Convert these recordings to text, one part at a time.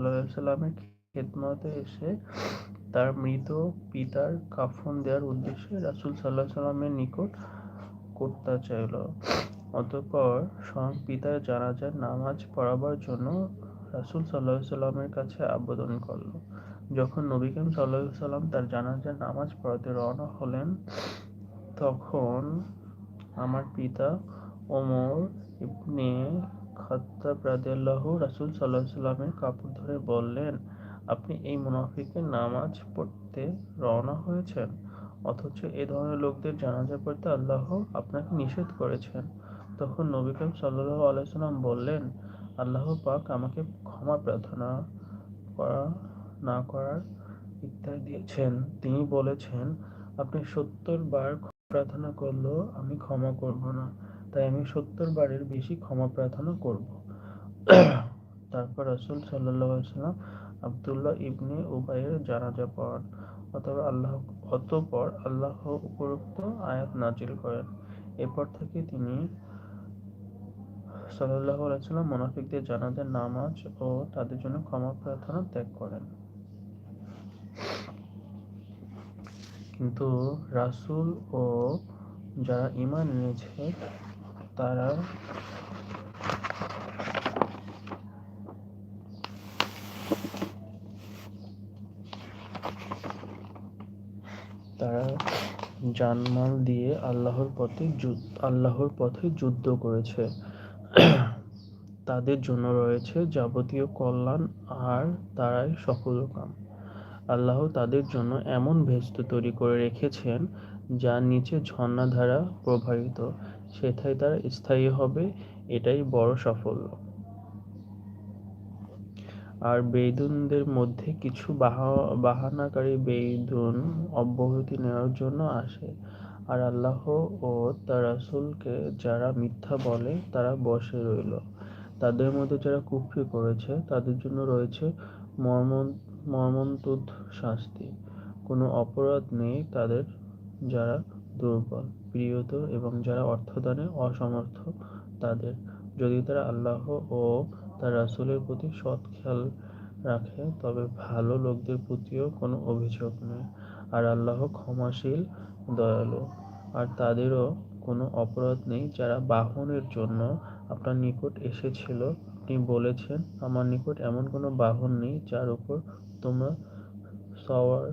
সাল্লামের খেদমতে এসে তার মৃত পিতার কাফন দেওয়ার উদ্দেশ্যে রাসুল সাল্লাহ সাল্লামের নিকট করতে চাইল। অতঃপর স্বয়ং পিতার জানাজার নামাজ পড়াবার জন্য রাসুল সাল্লাহ সাল্লামের কাছে আবেদন করল। যখন নবী করিম সাল্লাহ সাল্লাম তার জানাজার নামাজ পড়াতে রওনা হলেন, তখন আমার পিতা ওমর ইবনে খাত্তাব রাদিয়াল্লাহু রাসূল আলাইহি সাল্লামের কাপড় ধরে বললেন, আপনি এই মুনাফিকের নামাজ পড়তে রওনা হয়েছেন? অথচ এ ধরনের লোকদের জানাজা পড়তে আল্লাহ আপনাকে নিষেধ করেছেন। তখন নবী করিম সাল্লাল্লাহু আলাইহি সাল্লাম বললেন, আল্লাহ পাক আমাকে ক্ষমা প্রার্থনা করা, না করার ইত্যাদি দিয়েছেন। তিনি বলেছেন, আপনি সত্তর বার প্রার্থনা করলেও আমি ক্ষমা করব না। তাই আমি সত্তর বারের বেশি ক্ষমা প্রার্থনা করব। তারপর রসুল সাল্লাহ সাল্লাম আবদুল্লাহ ইবনে উবাইয়ের জানাজা পড়ান অথবা আল্লাহ, অতপর আল্লাহ উপরোক্ত আয়াত নাজিল করেন। এরপর থেকে তিনি সাল্লাহ আলাইসাল্লাম মোনাফিকদের জানাজার নামাজ ও তাদের জন্য ক্ষমা প্রার্থনা ত্যাগ করেন। কিন্তু রাসুল ও যারা ইমান এনেছে তারা তারা জানমাল দিয়ে আল্লাহর পথে আল্লাহর পথে যুদ্ধ করেছে। তাদের জন্য রয়েছে যাবতীয় কল্যাণ আর তারাই সফল কাম। আল্লাহ তাদের জন্য এমন ভেস্ত তৈরি করে রেখেছেন যার নিচে ঝর্ণাধারা প্রবাহিত। সেথায় তারা স্থায়ী হবে, এটাই বড় সাফল্য। আর বেদুনদের মধ্যে কিছু বাহা, বাহানাকারী বেদুন অব্যাহতি নেওয়ার জন্য আসে। আর আল্লাহ ও তার রাসুলকে যারা মিথ্যা বলে, তারা বসে রইল। তাদের মধ্যে যারা কুফরি করেছে, তাদের জন্য রয়েছে মর্মন, মর্মন্তুদ শাস্তি। কোনো অপরাধ নেই তাদের যারা দুর্বল, প্রিয়ত এবং যারা অর্থদানে অসমর্থ তাদের। যদি তারা আল্লাহ ও তার রাসুলের প্রতি সৎ খেয়াল রাখে, তবে ভালো লোকদের প্রতিও কোনো অভিযোগ নেই। আর আল্লাহ ক্ষমাশীল, দয়ালু। আর তাদেরও কোনো অপরাধ নেই যারা বাহনের জন্য আপনার নিকট এসেছিল। আপনি বলেছেন, আমার নিকট এমন কোনো বাহন নেই যার উপর তোমরা সওয়ার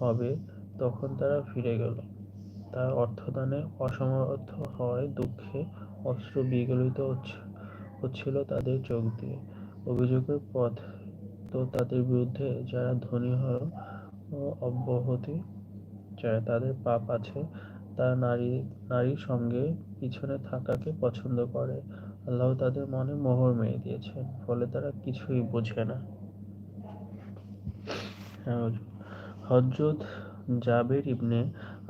হবে। তখন তারা ফিরে গেল। তার অর্থদানে অসমর্থ হওয়ায় দুঃখে অশ্রু বিগলিত হচ্ছিল তাদের চোখ দিয়ে। অভিযোগের পথ তো তাদের বিরুদ্ধে যারা ধনী হয় অব্যাহতি চায়, তাদের পাপ আছে, তারা নারী নারীর সঙ্গে পিছনে থাকাকে পছন্দ করে। আল্লাহ তাদের মনে মোহর মেরে দিয়েছেন, ফলে তারা কিছুই বোঝে না। হজরত জাবের ইবনে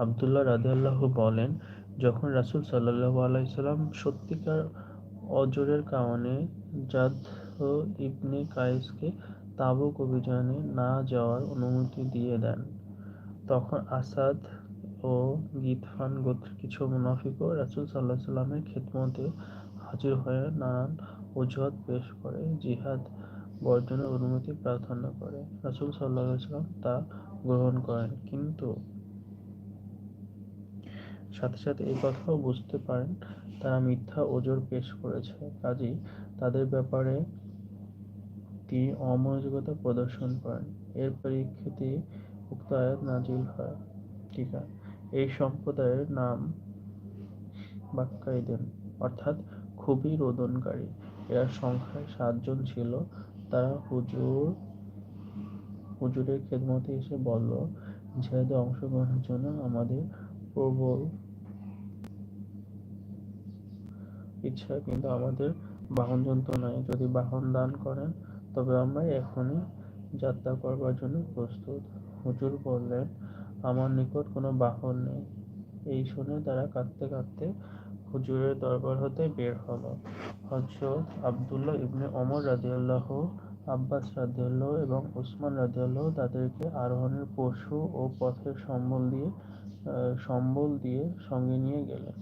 আবদুল্লাহ রাদিয়াল্লাহু বলেন, যখন রাসুল সাল্লাহ আলাইসাল্লাম সত্যিকার অজরের কারণে জাদ ইবনে কায়েসকে তাবুক অভিযানে না যাওয়ার অনুমতি দিয়ে দেন, তখন আসাদ ও গিতফান গোত্রের কিছু মুনাফিকও রাসুল সাল্লাহ সাল্লামের খেদমতে হাজির হয়ে নানান অজুহাত পেশ করে, জিহাদ বর্জনের অনুমতি প্রার্থনা করে। রাসুল সাল্লাহ সাল্লাম তা গ্রহণ করেন। কিন্তু সাথে সাথে এই কথাও বুঝতে পারেন, তারা মিথ্যা ওজোর পেশ করেছে। কাজেই তাদের ব্যাপারে তিনি অমনোযোগতা প্রদর্শন করেন। এর পরিপ্রেক্ষিতে উক্ত আয়াত নাজিল হয়। ঠিক আছে। এই সম্প্রদায়ের নাম বাক্কাইদেন, অর্থাৎ খুবই রোদনকারী। এরা সংখ্যায় সাতজন ছিল। তারা হুজুর, হুজুরের খেদমতে এসে বলল জিহাদে অংশগ্রহণের জন্য আমাদের প্রবল। ইচ্ছা কিন্তু আমাদের বাহন যন্ত্র নাই যদি বাহন দান করেন, তবে আমরা এখনই যাত্রা করবার জন্য প্রস্তুত। হুজুর বললেন, আমার নিকট কোনো বাহন নেই। এই শুনে তারা কাঁদতে কাঁদতে হুজুরের দরবার হতে বের হলো। হজরত আবদুল্লাহ ইবনে অমর রাদিয়াল্লাহ আব্বাস রাদিয়াল্লাহ এবং উসমান রাদিয়াল্লাহ তাদেরকে আরোহণের পশু ও পথের সম্বল দিয়ে সম্বল দিয়ে সঙ্গে নিয়ে গেলেন।